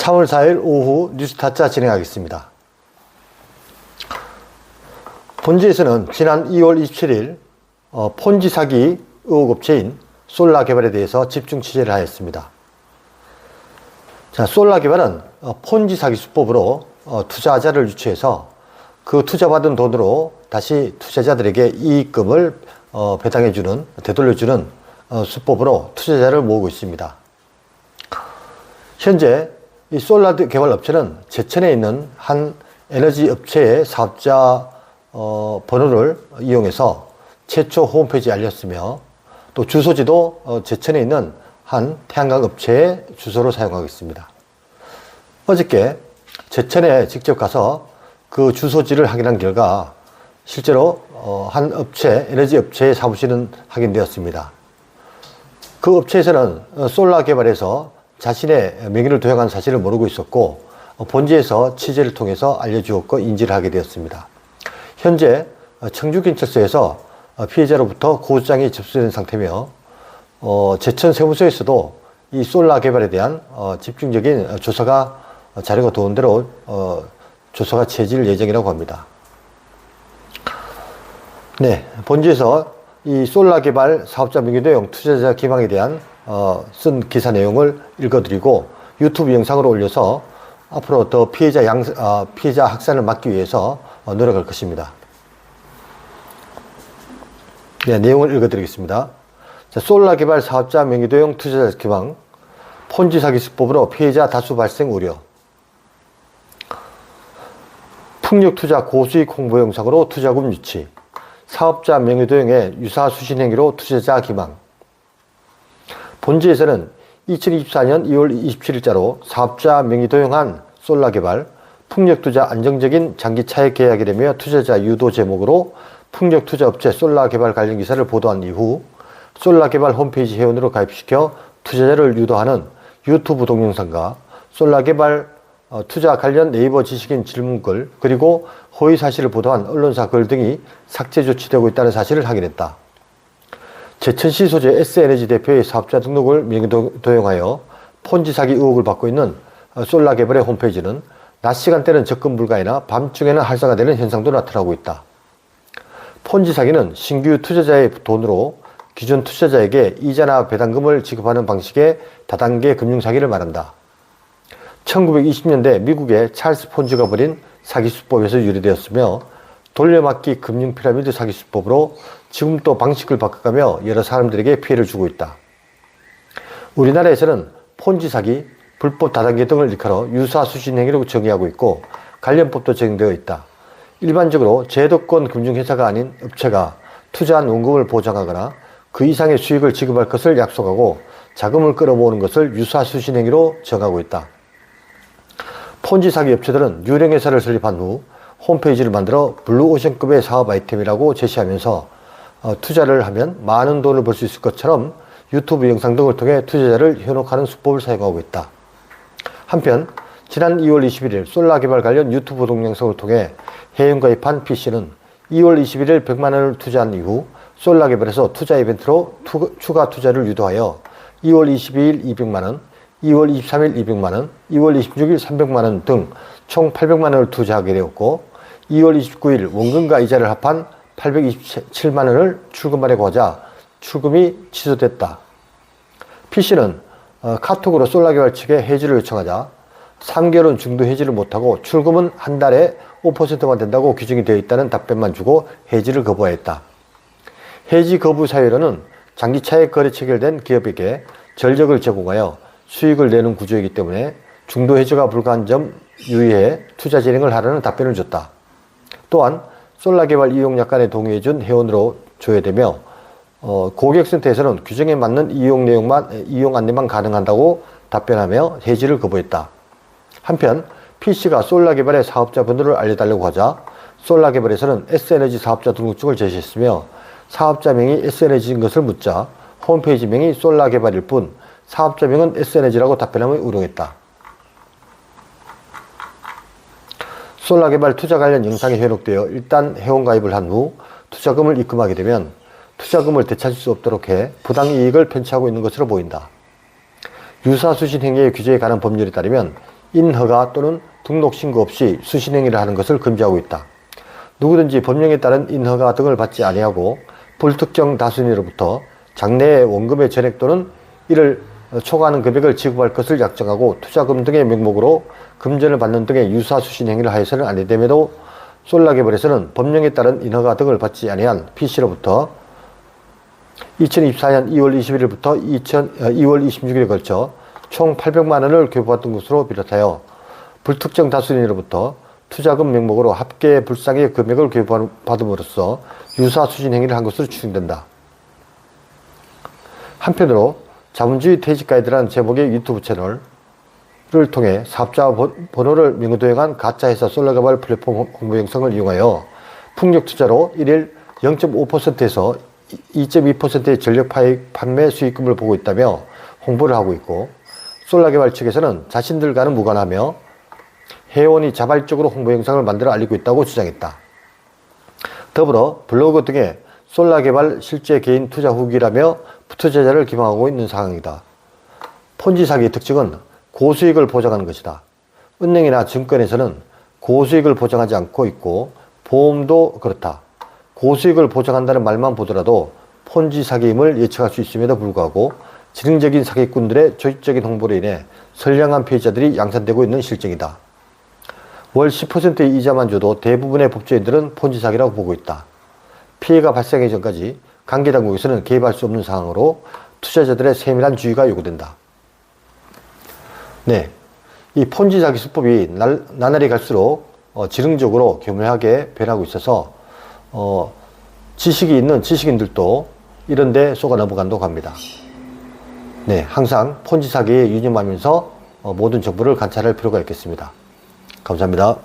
3월 4일 오후 뉴스타짜 진행하겠습니다. 본지에서는 지난 2월 27일 어, 폰지 사기 의혹 업체인 솔라 개발에 대해서 집중 취재를 하였습니다. 자, 솔라 개발은 어, 폰지 사기 수법으로 어, 투자자를 유치해서 그 투자받은 돈으로 다시 투자자들에게 이익금을 어, 배당해주는, 되돌려주는 어, 수법으로 투자자를 모으고 있습니다. 현재 이 솔라 개발 업체는 제천에 있는 한 에너지 업체의 사업자 어, 번호를 이용해서 최초 홈페이지에 알렸으며 또 주소지도 어, 제천에 있는 한 태양광 업체의 주소로 사용하고 있습니다. 어저께 제천에 직접 가서 그 주소지를 확인한 결과 실제로 어, 한 업체, 에너지 업체의 사무실은 확인되었습니다. 그 업체에서는 어, 솔라 개발에서 자신의 명의를 도용한 사실을 모르고 있었고 어, 본지에서 취재를 통해서 알려주었고 인지를 하게 되었습니다. 현재 어, 청주경찰서에서 어, 피해자로부터 고소장이 접수된 상태며 어, 제천 세무서에서도 이 솔라 개발에 대한 어, 집중적인 어, 조사가 어, 자료가 도운 대로 어, 조사가 취해질 예정이라고 합니다. 네, 본지에서 이 솔라 개발 사업자 명의도용 투자자 기망에 대한 어, 쓴 기사 내용을 읽어드리고 유튜브 영상으로 올려서 앞으로 더 피해자 양, 어, 피해자 확산을 막기 위해서 어, 노력할 것입니다. 네, 내용을 읽어드리겠습니다. 자, 솔라 개발 사업자 명의도용 투자자 기망 폰지 사기 수법으로 피해자 다수 발생 우려 풍력 투자 고수익 홍보 영상으로 투자금 유치 사업자 명의도용의 유사 수신 행위로 투자자 기망 본지에서는 2024년 2월 27일자로 사업자 명의 도용한 솔라 개발 풍력 투자 안정적인 장기 차액 계약이라며 투자자 유도 제목으로 풍력 투자 업체 솔라 개발 관련 기사를 보도한 이후 솔라 개발 홈페이지 회원으로 가입시켜 투자자를 유도하는 유튜브 동영상과 솔라 개발 어, 투자 관련 네이버 지식인 질문글 그리고 허위 사실을 보도한 언론사 글 등이 삭제 조치되고 있다는 사실을 확인했다. 제천시 소재 S에너지 대표의 사업자 등록을 명의도 용하여 폰지 사기 의혹을 받고 있는 어, 솔라 개발의 홈페이지는 낮 시간대는 접근 불가이나 밤중에는 활성화되는 현상도 나타나고 있다. 폰지 사기는 신규 투자자의 돈으로 기존 투자자에게 이자나 배당금을 지급하는 방식의 다단계 금융 사기를 말한다. 1920년대 미국의 찰스 폰즈가 벌인 사기 수법에서 유래되었으며 돌려막기 금융 피라미드 사기 수법으로 지금 또 방식을 바꿔가며 여러 사람들에게 피해를 주고 있다. 우리나라에서는 폰지 사기, 불법 다단계 등을 일컬어 유사 수신 행위로 정의하고 있고 관련법도 적용되어 있다. 일반적으로 제도권 금융회사가 아닌 업체가 투자한 원금을 보장하거나 그 이상의 수익을 지급할 것을 약속하고 자금을 끌어모으는 것을 유사 수신 행위로 정하고 있다. 폰지 사기 업체들은 유령 회사를 설립한 후 홈페이지를 만들어 블루오션급의 사업 아이템이라고 제시하면서 어, 투자를 하면 많은 돈을 벌 수 있을 것처럼 유튜브 영상 등을 통해 투자자를 현혹하는 수법을 사용하고 있다. 한편 지난 2월 21일 솔라 개발 관련 유튜브 동영상을 통해 회원가입한 PC는 2월 21일 100만 원을 투자한 이후 솔라 개발에서 투자 이벤트로 투, 추가 투자를 유도하여 2월 22일 200만 원, 2월 23일 200만 원, 2월 26일 300만 원 등 총 800만 원을 투자하게 되었고 2월 29일 원금과 이자를 합한 827만 원을 출금하려고 하자 출금이 취소됐다. PC는 어, 카톡으로 솔라개발 측에 해지를 요청하자 3개월은 중도 해지를 못하고 출금은 한 달에 5%만 된다고 규정이 되어 있다는 답변만 주고 해지를 거부하였다. 해지 거부 사유로는 장기 차액 거래 체결된 기업에게 전력을 제공하여 수익을 내는 구조이기 때문에 중도 해지가 불가한 점 유의해 투자 진행을 하라는 답변을 줬다. 또한 솔라 개발 이용 약관에 동의해준 회원으로 조회되며 어, 고객센터에서는 규정에 맞는 이용 내용만 이용 안내만 가능한다고 답변하며 해지를 거부했다. 한편 PC가 솔라 개발의 사업자 번호를 알려달라고 하자 솔라 개발에서는 S에너지 사업자 등록증을 제시했으며 사업자명이 S에너지인 것을 묻자 홈페이지명이 솔라 개발일 뿐 사업자명은 S에너지라고 답변하며 우롱했다. 솔라 개발 투자 관련 영상이 회록되어 일단 회원가입을 한 후 투자금을 입금하게 되면 투자금을 되찾을 수 없도록 해 부당 이익을 편취하고 있는 것으로 보인다. 유사수신 행위의 규제에 관한 법률에 따르면 인허가 또는 등록 신고 없이 수신행위를 하는 것을 금지하고 있다. 누구든지 법령에 따른 인허가 등을 받지 아니하고 불특정 다수인으로부터 장래의 원금의 전액 또는 이를 초과하는 금액을 지급할 것을 약정하고 투자금 등의 명목으로 금전을 받는 등의 유사 수신 행위를 하여서는 아니 됨에도 솔라개발에서는 법령에 따른 인허가 등을 받지 아니한 PC로부터 2024년 2월 21일부터 2000, 2월 26일에 걸쳐 총 800만 원을 교부받은 것으로 비롯하여 불특정 다수인으로부터 투자금 명목으로 합계 불상의 금액을 교부받음으로써 유사 수신 행위를 한 것으로 추정된다. 한편으로 자본주의 퇴직 가이드라는 제목의 유튜브 채널을 통해 사업자 번- 번호를 명도용한 가짜회사 솔라개발 플랫폼 홍보 영상을 이용하여 풍력 투자로 1일 0.5%에서 2.2%의 전력 파익 판매 수익금을 보고 있다며 홍보를 하고 있고 솔라개발 측에서는 자신들과는 무관하며 회원이 자발적으로 홍보 영상을 만들어 알리고 있다고 주장했다. 더불어 블로그 등에 솔라 개발 실제 개인 투자 후기라며 투자자를 기망하고 있는 상황이다. 폰지 사기의 특징은 고수익을 보장하는 것이다. 은행이나 증권에서는 고수익을 보장하지 않고 있고 보험도 그렇다. 고수익을 보장한다는 말만 보더라도 폰지 사기임을 예측할 수 있음에도 불구하고 지능적인 사기꾼들의 조직적인 홍보로 인해 선량한 피해자들이 양산되고 있는 실정이다. 월 10%의 이자만 줘도 대부분의 법조인들은 폰지 사기라고 보고 있다. 피해가 발생하기 전까지 관계 당국에서는 개입할 수 없는 상황으로 투자자들의 세밀한 주의가 요구된다. 네. 이 폰지 사기 수법이 날, 나날이 갈수록 어, 지능적으로 교묘하게 변하고 있어서 어, 지식이 있는 지식인들도 이런데 속아 넘어간다고 합니다. 네, 항상 폰지 사기에 유념하면서 어, 모든 정보를 관찰할 필요가 있겠습니다. 감사합니다.